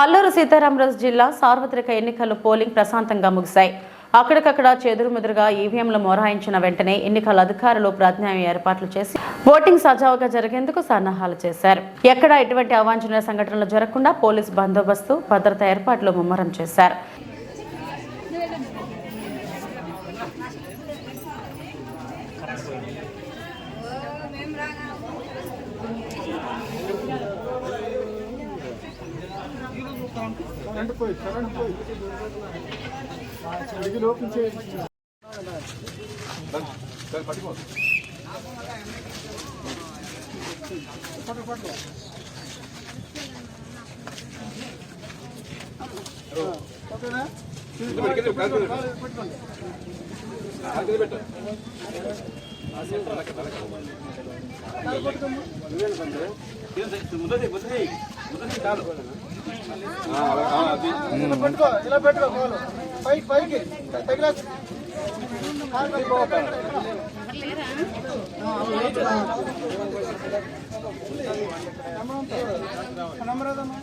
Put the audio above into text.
అల్లూరు సీతారామరాజు జిల్లా సార్వత్రిక ఎన్నికలు పోలింగ్ ప్రశాంతంగా ముగిశాయి. అక్కడికక్కడ చెదురుమెదురుగా ఈవీఎంలు మొరాయించిన వెంటనే ఎన్నికల అధికారులు ప్రజ్ఞాయం ఏర్పాట్లు చేసి ఓటింగ్ సజావుగా జరిగేందుకు సన్నాహాలు చేశారు. ఎక్కడా ఎటువంటి అవాంఛనీయ సంఘటనలు జరగకుండా పోలీస్ బందోబస్తు భద్రతా ఏర్పాట్లు ముమ్మరం చేశారు. మేము రాగా కరెంట్ ముందే ముందే ఓపెన్ చేయండి ఇలా పెట్టుకో ఇలా పెట్టుకో కాలు పైకి పైకి. తగిలా నెంబర్ ఏదమ్మా